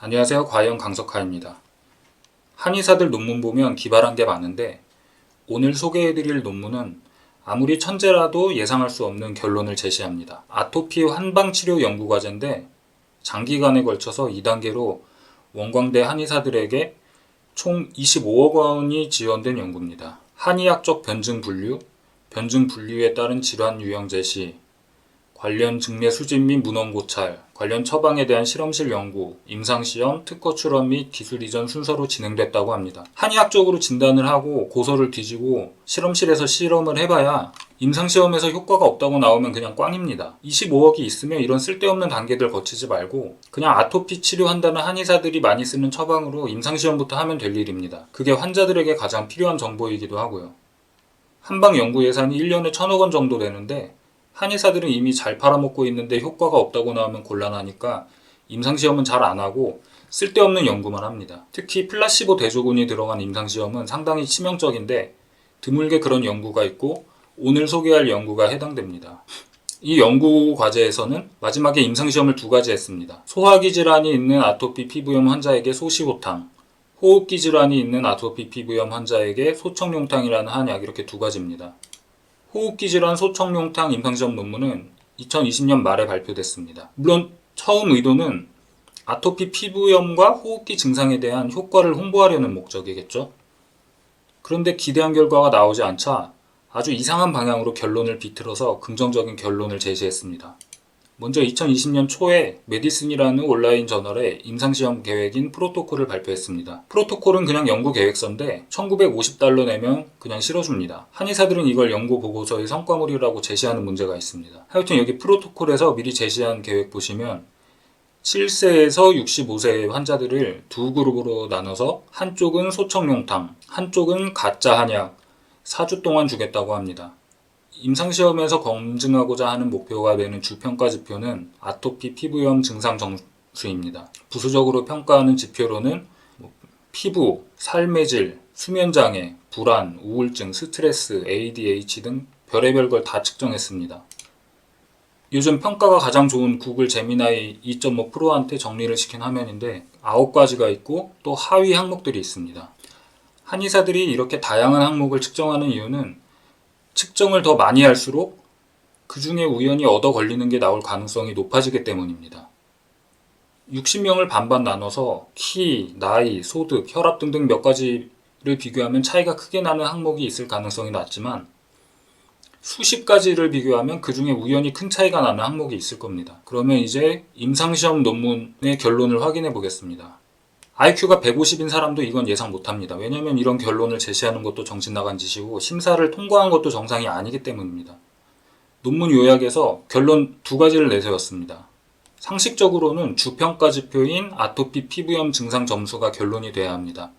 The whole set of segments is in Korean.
안녕하세요. 과연 강석하입니다. 한의사들 논문 보면 기발한 게 많은데 오늘 소개해드릴 논문은 아무리 천재라도 예상할 수 없는 결론을 제시합니다. 아토피 한방치료 연구과제인데 장기간에 걸쳐서 2단계로 원광대 한의사들에게 총 25억 원이 지원된 연구입니다. 한의학적 변증 분류, 변증 분류에 따른 질환 유형 제시, 관련 증례 수집 및 문헌 고찰, 관련 처방에 대한 실험실 연구, 임상시험, 특허 출원 및 기술 이전 순서로 진행됐다고 합니다. 한의학적으로 진단을 하고 고서를 뒤지고 실험실에서 실험을 해봐야 임상시험에서 효과가 없다고 나오면 그냥 꽝입니다. 25억이 있으면 이런 쓸데없는 단계들 거치지 말고 그냥 아토피 치료한다는 한의사들이 많이 쓰는 처방으로 임상시험부터 하면 될 일입니다. 그게 환자들에게 가장 필요한 정보이기도 하고요. 한방 연구 예산이 1년에 1000억 원 정도 되는데 한의사들은 이미 잘 팔아먹고 있는데 효과가 없다고 나오면 곤란하니까 임상시험은 잘 안 하고 쓸데없는 연구만 합니다. 특히 플라시보 대조군이 들어간 임상시험은 상당히 치명적인데 드물게 그런 연구가 있고 오늘 소개할 연구가 해당됩니다. 이 연구 과제에서는 마지막에 임상시험을 두 가지 했습니다. 소화기 질환이 있는 아토피 피부염 환자에게 소시호탕, 호흡기 질환이 있는 아토피 피부염 환자에게 소청룡탕이라는 한약 이렇게 두 가지입니다. 호흡기 질환 소청룡탕 임상시험 논문은 2020년 말에 발표됐습니다. 물론 처음 의도는 아토피 피부염과 호흡기 증상에 대한 효과를 홍보하려는 목적이겠죠. 그런데 기대한 결과가 나오지 않자 아주 이상한 방향으로 결론을 비틀어서 긍정적인 결론을 제시했습니다. 먼저 2020년 초에 메디슨이라는 온라인 저널에 임상시험 계획인 프로토콜을 발표했습니다. 프로토콜은 그냥 연구 계획서인데 1950달러 내면 그냥 실어줍니다. 한의사들은 이걸 연구 보고서의 성과물이라고 제시하는 문제가 있습니다. 하여튼 여기 프로토콜에서 미리 제시한 계획 보시면 7세에서 65세 환자들을 두 그룹으로 나눠서 한쪽은 소청룡탕, 한쪽은 가짜 한약 4주 동안 주겠다고 합니다. 임상시험에서 검증하고자 하는 목표가 되는 주평가 지표는 아토피 피부염 증상 점수입니다. 부수적으로 평가하는 지표로는 뭐 피부, 삶의 질, 수면장애, 불안, 우울증, 스트레스, ADH 등 별의별 걸 다 측정했습니다. 요즘 평가가 가장 좋은 구글 제미나이 2.5 프로한테 정리를 시킨 화면인데 9가지가 있고 또 하위 항목들이 있습니다. 한의사들이 이렇게 다양한 항목을 측정하는 이유는 측정을 더 많이 할수록 그 중에 우연히 얻어 걸리는 게 나올 가능성이 높아지기 때문입니다. 60명을 반반 나눠서 키, 나이, 소득, 혈압 등등 몇 가지를 비교하면 차이가 크게 나는 항목이 있을 가능성이 낮지만 수십 가지를 비교하면 그 중에 우연히 큰 차이가 나는 항목이 있을 겁니다. 그러면 이제 임상시험 논문의 결론을 확인해 보겠습니다. IQ가 150인 사람도 이건 예상 못합니다. 왜냐하면 이런 결론을 제시하는 것도 정신 나간 짓이고 심사를 통과한 것도 정상이 아니기 때문입니다. 논문 요약에서 결론 두 가지를 내세웠습니다. 상식적으로는 주평가 지표인 아토피 피부염 증상 점수가 결론이 돼야 합니다.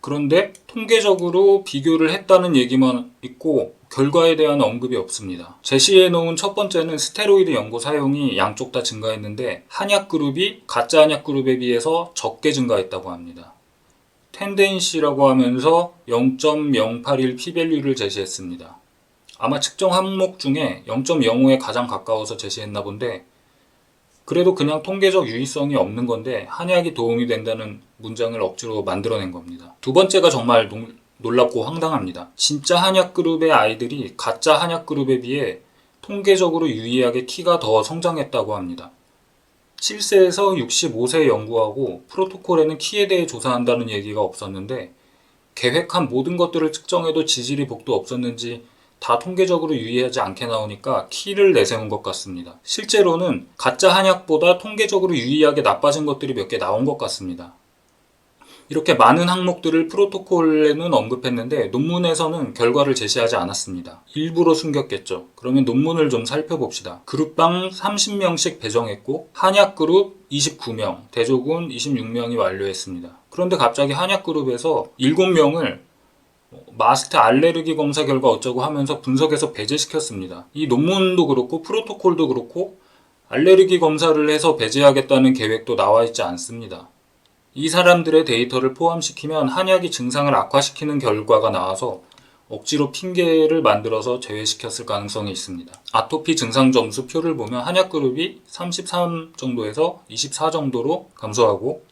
그런데 통계적으로 비교를 했다는 얘기만 있고 결과에 대한 언급이 없습니다. 제시해 놓은 첫 번째는 스테로이드 연고 사용이 양쪽 다 증가했는데 한약 그룹이 가짜 한약 그룹에 비해서 적게 증가했다고 합니다. 텐덴시라고 하면서 0.081 피밸류를 제시했습니다. 아마 측정 항목 중에 0.05에 가장 가까워서 제시했나 본데 그래도 그냥 통계적 유의성이 없는 건데 한약이 도움이 된다는 문장을 억지로 만들어낸 겁니다. 두 번째가 정말 농- 놀랍고 황당합니다. 진짜 한약 그룹의 아이들이 가짜 한약 그룹에 비해 통계적으로 유의하게 키가 더 성장했다고 합니다. 7세에서 65세 연구하고 프로토콜에는 키에 대해 조사한다는 얘기가 없었는데 계획한 모든 것들을 측정해도 지질이 복도 없었는지 다 통계적으로 유의하지 않게 나오니까 키를 내세운 것 같습니다. 실제로는 가짜 한약보다 통계적으로 유의하게 나빠진 것들이 몇 개 나온 것 같습니다. 이렇게 많은 항목들을 프로토콜에는 언급했는데 논문에서는 결과를 제시하지 않았습니다. 일부러 숨겼겠죠. 그러면 논문을 좀 살펴봅시다. 그룹당 30명씩 배정했고 한약 그룹 29명, 대조군 26명이 완료했습니다. 그런데 갑자기 한약 그룹에서 7명을 마스트 알레르기 검사 결과 어쩌고 하면서 분석해서 배제시켰습니다. 이 논문도 그렇고 프로토콜도 그렇고 알레르기 검사를 해서 배제하겠다는 계획도 나와 있지 않습니다. 이 사람들의 데이터를 포함시키면 한약이 증상을 악화시키는 결과가 나와서 억지로 핑계를 만들어서 제외시켰을 가능성이 있습니다. 아토피 증상 점수 표를 보면 한약 그룹이 33 정도에서 24 정도로 감소하고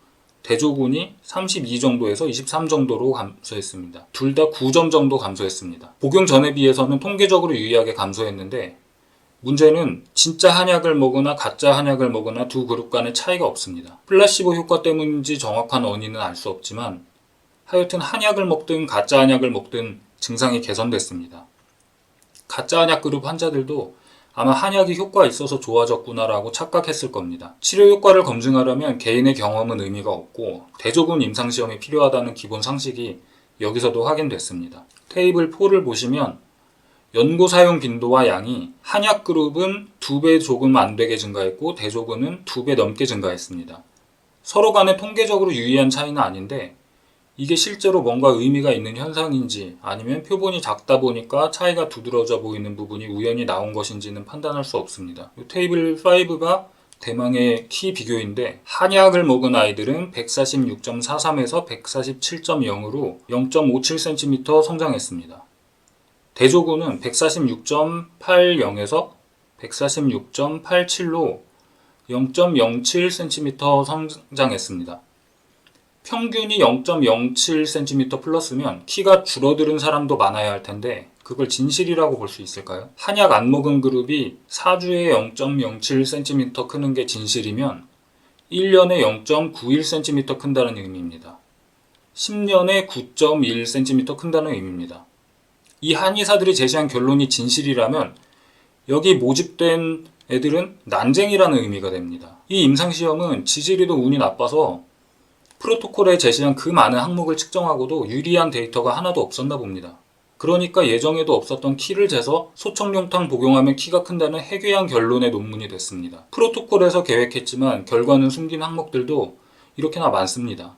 대조군이 32 정도에서 23 정도로 감소했습니다. 둘 다 9점 정도 감소했습니다. 복용 전에 비해서는 통계적으로 유의하게 감소했는데 문제는 진짜 한약을 먹으나 가짜 한약을 먹으나 두 그룹 간의 차이가 없습니다. 플라시보 효과 때문인지 정확한 원인은 알 수 없지만 하여튼 한약을 먹든 가짜 한약을 먹든 증상이 개선됐습니다. 가짜 한약 그룹 환자들도 아마 한약이 효과 있어서 좋아졌구나라고 착각했을 겁니다. 치료 효과를 검증하려면 개인의 경험은 의미가 없고 대조군 임상시험이 필요하다는 기본 상식이 여기서도 확인됐습니다. 테이블 4를 보시면 연고 사용 빈도와 양이 한약 그룹은 2배 조금 안 되게 증가했고 대조군은 2배 넘게 증가했습니다. 서로 간에 통계적으로 유의한 차이는 아닌데 이게 실제로 뭔가 의미가 있는 현상인지 아니면 표본이 작다 보니까 차이가 두드러져 보이는 부분이 우연히 나온 것인지는 판단할 수 없습니다. 이 테이블 5가 대망의 키 비교인데 한약을 먹은 아이들은 146.43에서 147.0으로 0.57cm 성장했습니다. 대조군은 146.80에서 146.87로 0.07cm 성장했습니다. 평균이 0.07cm 플러스면 키가 줄어드는 사람도 많아야 할 텐데 그걸 진실이라고 볼 수 있을까요? 한약 안 먹은 그룹이 4주에 0.07cm 크는 게 진실이면 1년에 0.91cm 큰다는 의미입니다. 10년에 9.1cm 큰다는 의미입니다. 이 한의사들이 제시한 결론이 진실이라면 여기 모집된 애들은 난쟁이라는 의미가 됩니다. 이 임상시험은 지질이도 운이 나빠서 프로토콜에 제시한 그 많은 항목을 측정하고도 유리한 데이터가 하나도 없었나 봅니다. 그러니까 예정에도 없었던 키를 재서 소청룡탕 복용하면 키가 큰다는 해괴한 결론의 논문이 됐습니다. 프로토콜에서 계획했지만 결과는 숨긴 항목들도 이렇게나 많습니다.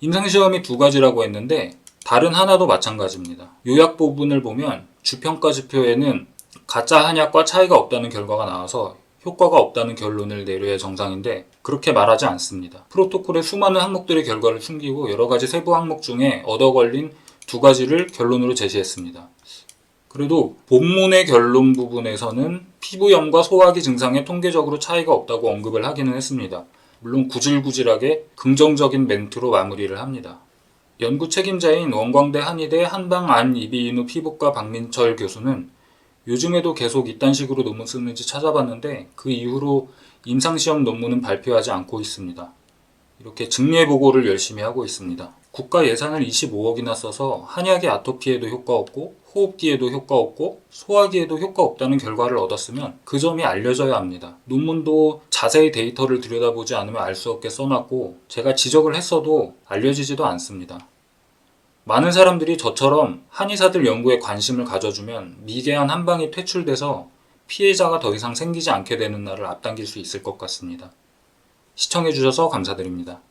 임상시험이 두 가지라고 했는데 다른 하나도 마찬가지입니다. 요약 부분을 보면 주평가 지표에는 가짜 한약과 차이가 없다는 결과가 나와서 효과가 없다는 결론을 내려야 정상인데 그렇게 말하지 않습니다. 프로토콜의 수많은 항목들의 결과를 숨기고 여러 가지 세부 항목 중에 얻어 걸린 두 가지를 결론으로 제시했습니다. 그래도 본문의 결론 부분에서는 피부염과 소화기 증상에 통계적으로 차이가 없다고 언급을 하기는 했습니다. 물론 구질구질하게 긍정적인 멘트로 마무리를 합니다. 연구 책임자인 원광대 한의대 한방 안 이비인후 피부과 박민철 교수는 요즘에도 계속 이딴 식으로 논문 쓰는지 찾아봤는데 그 이후로 임상시험 논문은 발표하지 않고 있습니다. 이렇게 증례 보고를 열심히 하고 있습니다. 국가 예산을 25억이나 써서 한약의 아토피에도 효과 없고 호흡기에도 효과 없고 소화기에도 효과 없다는 결과를 얻었으면 그 점이 알려져야 합니다. 논문도 자세히 데이터를 들여다보지 않으면 알 수 없게 써놨고 제가 지적을 했어도 알려지지도 않습니다. 많은 사람들이 저처럼 한의사들 연구에 관심을 가져주면 미개한 한방이 퇴출돼서 피해자가 더 이상 생기지 않게 되는 날을 앞당길 수 있을 것 같습니다. 시청해주셔서 감사드립니다.